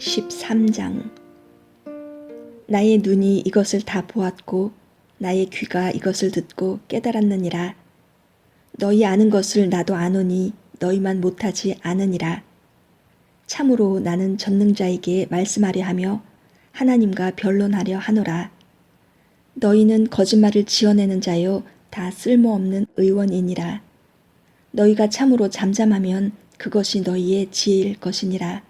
13장 나의 눈이 이것을 다 보았고 나의 귀가 이것을 듣고 깨달았느니라. 너희 아는 것을 나도 아노니 너희만 못하지 않으니라. 참으로 나는 전능자에게 말씀하려 하며 하나님과 변론하려 하노라. 너희는 거짓말을 지어내는 자요 다 쓸모없는 의원이니라. 너희가 참으로 잠잠하면 그것이 너희의 지혜일 것이니라.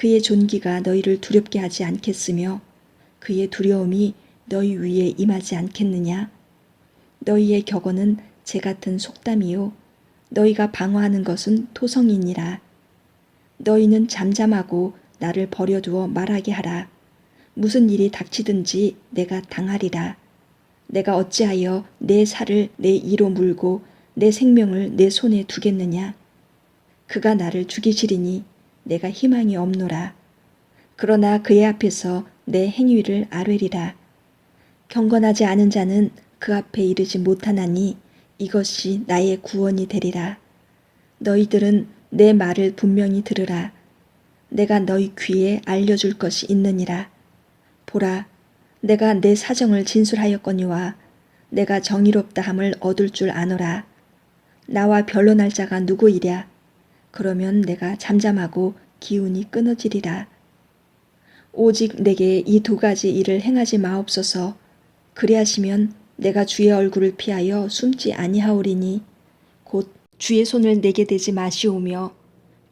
그의 존귀가 너희를 두렵게 하지 않겠으며 그의 두려움이 너희 위에 임하지 않겠느냐? 너희의 격언은 재 같은 속담이요 너희가 방어하는 것은 토성이니라. 너희는 잠잠하고 나를 버려두어 말하게 하라. 무슨 일이 닥치든지 내가 당하리라. 내가 어찌하여 내 살을 내 이로 물고 내 생명을 내 손에 두겠느냐? 그가 나를 죽이시리니 내가 희망이 없노라. 그러나 그의 앞에서 내 행위를 아뢰리라. 경건하지 않은 자는 그 앞에 이르지 못하나니 이것이 나의 구원이 되리라. 너희들은 내 말을 분명히 들으라. 내가 너희 귀에 알려줄 것이 있느니라. 보라, 내가 내 사정을 진술하였거니와 내가 정의롭다 함을 얻을 줄 아노라. 나와 변론할 자가 누구이랴? 그러면 내가 잠잠하고 기운이 끊어지리라. 오직 내게 이 두 가지 일을 행하지 마옵소서. 그리하시면 내가 주의 얼굴을 피하여 숨지 아니하오리니 곧 주의 손을 내게 대지 마시오며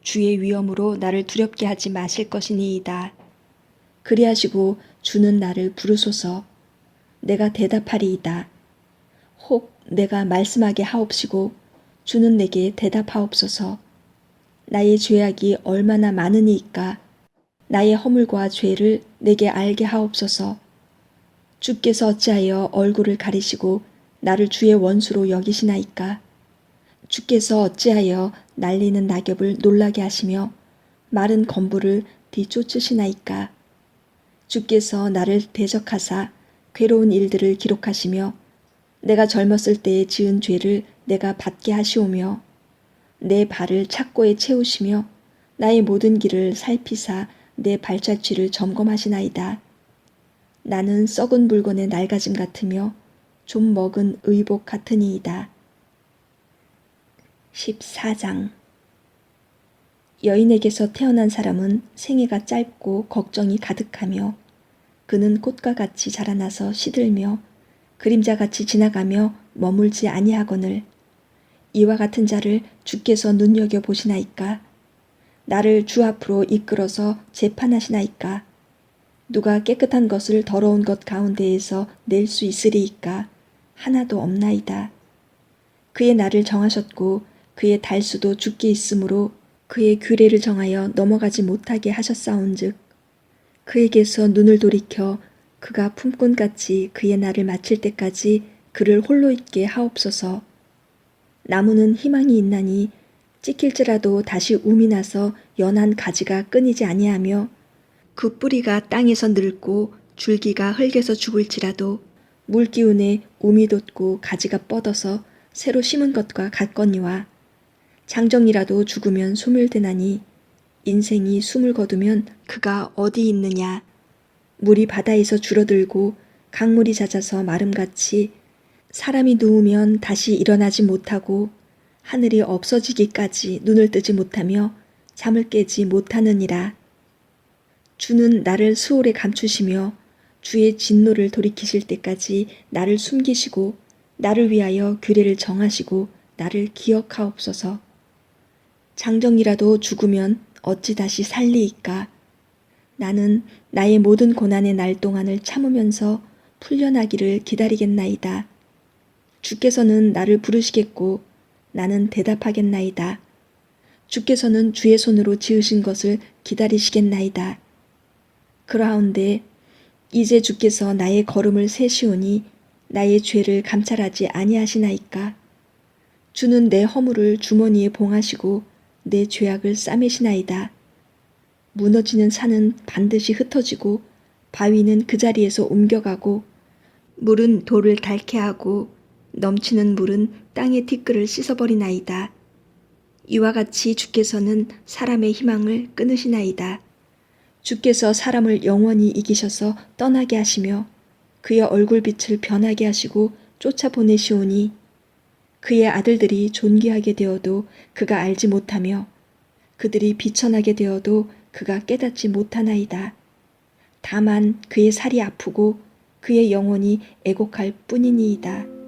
주의 위엄으로 나를 두렵게 하지 마실 것이니이다. 그리하시고 주는 나를 부르소서. 내가 대답하리이다. 혹 내가 말씀하게 하옵시고 주는 내게 대답하옵소서. 나의 죄악이 얼마나 많으니이까 나의 허물과 죄를 내게 알게 하옵소서. 주께서 어찌하여 얼굴을 가리시고 나를 주의 원수로 여기시나이까? 주께서 어찌하여 날리는 낙엽을 놀라게 하시며 마른 건부를 뒤쫓으시나이까? 주께서 나를 대적하사 괴로운 일들을 기록하시며 내가 젊었을 때에 지은 죄를 내가 받게 하시오며 내 발을 착고에 채우시며 나의 모든 길을 살피사 내 발자취를 점검하시나이다. 나는 썩은 물건의 낡아짐 같으며 좀 먹은 의복 같으니이다. 14장 여인에게서 태어난 사람은 생애가 짧고 걱정이 가득하며 그는 꽃과 같이 자라나서 시들며 그림자같이 지나가며 머물지 아니하거늘 이와 같은 자를 주께서 눈여겨 보시나이까 나를 주 앞으로 이끌어서 재판하시나이까 누가 깨끗한 것을 더러운 것 가운데에서 낼 수 있으리이까 하나도 없나이다. 그의 날을 정하셨고 그의 달수도 죽게 있으므로 그의 규례를 정하여 넘어가지 못하게 하셨사온즉 그에게서 눈을 돌이켜 그가 품꾼같이 그의 날을 마칠 때까지 그를 홀로 있게 하옵소서. 나무는 희망이 있나니 찍힐지라도 다시 움이 나서 연한 가지가 끊이지 아니하며 그 뿌리가 땅에서 늙고 줄기가 흙에서 죽을지라도 물기운에 움이 돋고 가지가 뻗어서 새로 심은 것과 같거니와 장정이라도 죽으면 소멸되나니 인생이 숨을 거두면 그가 어디 있느냐? 물이 바다에서 줄어들고 강물이 잦아서 마름같이 사람이 누우면 다시 일어나지 못하고 하늘이 없어지기까지 눈을 뜨지 못하며 잠을 깨지 못하느니라. 주는 나를 수월에 감추시며 주의 진노를 돌이키실 때까지 나를 숨기시고 나를 위하여 규례를 정하시고 나를 기억하옵소서. 장정이라도 죽으면 어찌 다시 살리이까? 나는 나의 모든 고난의 날 동안을 참으면서 풀려나기를 기다리겠나이다. 주께서는 나를 부르시겠고 나는 대답하겠나이다. 주께서는 주의 손으로 지으신 것을 기다리시겠나이다. 그러하온데 이제 주께서 나의 걸음을 세시오니 나의 죄를 감찰하지 아니하시나이까 주는 내 허물을 주머니에 봉하시고 내 죄악을 싸매시나이다. 무너지는 산은 반드시 흩어지고 바위는 그 자리에서 옮겨가고 물은 돌을 닳게 하고 넘치는 물은 땅의 티끌을 씻어버리나이다. 이와 같이 주께서는 사람의 희망을 끊으시나이다. 주께서 사람을 영원히 이기셔서 떠나게 하시며 그의 얼굴빛을 변하게 하시고 쫓아보내시오니 그의 아들들이 존귀하게 되어도 그가 알지 못하며 그들이 비천하게 되어도 그가 깨닫지 못하나이다. 다만 그의 살이 아프고 그의 영혼이 애곡할 뿐이니이다.